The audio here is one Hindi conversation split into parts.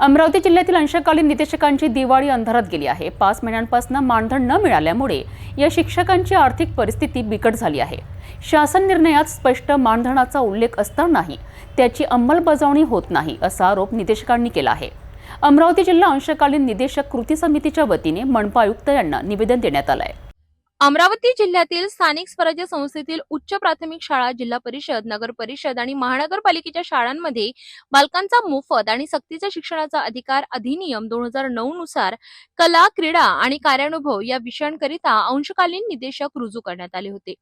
अमरावती जिल्ह्यातील अंशकालीन निदेशकांची दिवाळी अंधारात गेली आहे. पाच महिन्यांपासून मानधन न मिळाल्यामुळे या शिक्षकांची आर्थिक परिस्थिती बिकट झाली आहे. शासन निर्णयात स्पष्ट मानधनाचा उल्लेख असतानाही त्याची अंमलबजावणी होत नाही असा आरोप निदेशकांनी केला आहे. अमरावती जिल्हा अंशकालीन निदेशक कृती समितीच्या वतीने मनपा आयुक्त यांना निवेदन देण्यात आलं आहे अमरावती जिल्ह्यातील स्थानिक स्वराज्य संस्थेतील उच्च प्राथमिक शाळा जिल्हा परिषद नगर परिषद आणि महानगरपालिकेच्या शाळांमध्ये बालकांचा मोफत आणि सक्तीच्या शिक्षणाचा अधिकार अधिनियम दोन हजार नऊ नुसार कला क्रीडा आणि कार्यानुभव या विषयांकरिता अंशकालीन निदेशक रुजू करण्यात आले होते.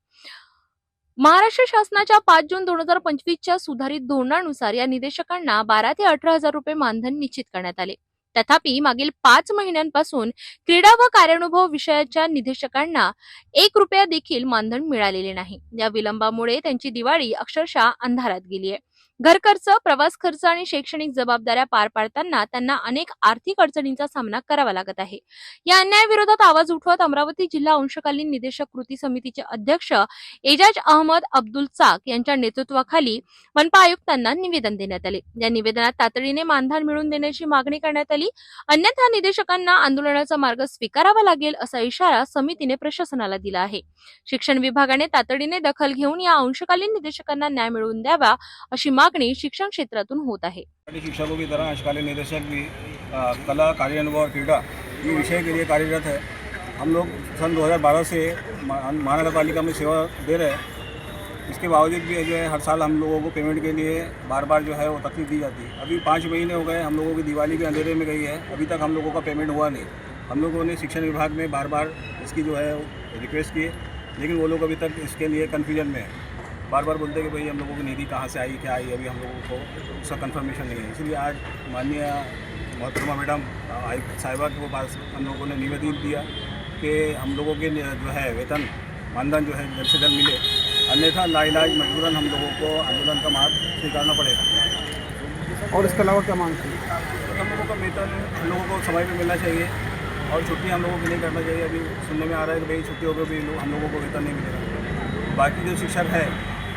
महाराष्ट्र शासनाच्या पाच जून दोन हजार पंचवीसच्या सुधारित धोरणानुसार या निदेशकांना बारा ते अठरा हजार रुपये मानधन निश्चित करण्यात आले. तथापि मागील पाच महिन्यांपासून क्रीडा व कार्यानुभव विषयाच्या निदेशकांना एक रुपया देखील मानधन मिळालेले नाही. या विलंबामुळे त्यांची दिवाळी अक्षरशः अंधारात गेली आहे. घर खर्च प्रवास खर्च आणि शैक्षणिक जबाबदाऱ्या पार पाडताना त्यांना अनेक आर्थिक अडचणींचा सामना करावा लागत आहे. या अन्यायाविरोधात आवाज उठवत अमरावती जिल्हा अंशकालीन निदेशक कृती समितीचे अध्यक्ष एजाज अहमद अब्दुल चाक यांच्या नेतृत्वाखाली मनपा आयुक्तांना निवेदन देण्यात आले. या निवेदनात तातडीने मानधन मिळवून देण्याची मागणी करण्यात आली. अन्यथा निदेशकांना आंदोलनाचा मार्ग स्वीकारावा लागेल असा इशारा समितीने प्रशासनाला दिला आहे. शिक्षण विभागाने तातडीने दखल घेऊन या अंशकालीन निदेशकांना न्याय मिळवून द्यावा अशी मागणी शिक्षण क्षेत्रातून होत आहे. शिक्षकों की तरह अंशकालीन निदेशक भी कला कार्यानुभव और क्रीड़ा ये विषय के लिए कार्यरत है हम लोग सन 2012 से महानगर पालिका में सेवा दे रहे हैं। इसके बावजूद भी जो है, हर साल हम लोगों को पेमेंट के लिए बार बार जो है, वो तकलीफ़ दी जाती है। अभी पाँच महीने हो गए, हम लोगों की दिवाली भी अंधेरे में गई है। अभी तक हम लोगों का पेमेंट हुआ नहीं। हम लोगों ने शिक्षण विभाग में बार बार इसकी जो है रिक्वेस्ट की लेकिन वो लोग अभी तक इसके लिए कन्फ्यूज़न में है। बार बार बोलते हैं कि भाई हम लोगों की निधि कहाँ से आई क्या आई अभी हम लोगों को उसका कंफर्मेशन नहीं है। इसलिए आज माननीय मोहतरमा मैडम आयुक्त साहिबा के पास हम लोगों ने निवेदन दिया कि हम लोगों के जो है वेतन मानधन जो है जल्द से जल्द मिले। अन्यथा लाइलाज मजबूरन हम लोगों को आंदोलन का मार्ग स्वीकारना पड़ेगा। और इसके अलावा क्या मांग थी? तो हम लोगों का वेतन हम लोगों को समय पे मिलना चाहिए और छुट्टी हम लोगों की नहीं करना चाहिए। अभी सुनने में आ रहा है कि भाई छुट्टी पर भी हम लोगों को वेतन नहीं मिलेगा। बाकी जो शिक्षक है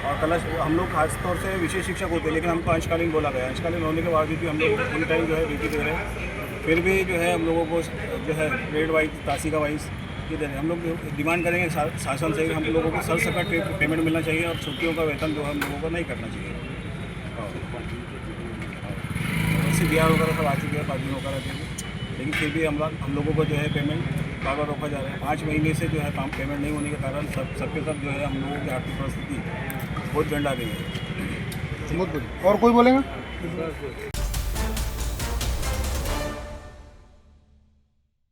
और कला हम लोग खास तौर से विशेष शिक्षक होते हैं, लेकिन हमको अंशकालीन बोला गया अंशकालीन होने के बावजूद भी हम लोग फुल टाइम जो है ड्यूटी दे रहे हैं फिर भी जो है हम लोगों को जो है ग्रेड वाइज तासिका वाइज ये दे रहे हैं हम लोग डिमांड करेंगे शासन से हम लोगों को सर सकट पेमेंट मिलना चाहिए और छुट्टियों का वेतन जो है हम लोगों को नहीं करना चाहिए। वैसे बिहार वगैरह सब आ चुके हैं, पार्टी वगैरह के लेकिन फिर भी हम लोग, हम लोगों को जो है पेमेंट बार रोका जा रहा है। पाँच महीने से जो है काम पेमेंट नहीं होने के कारण सब, सबके सब जो है हम लोगों की आर्थिक परिस्थिति बहुत गंड गई है। और कोई बोलेगा?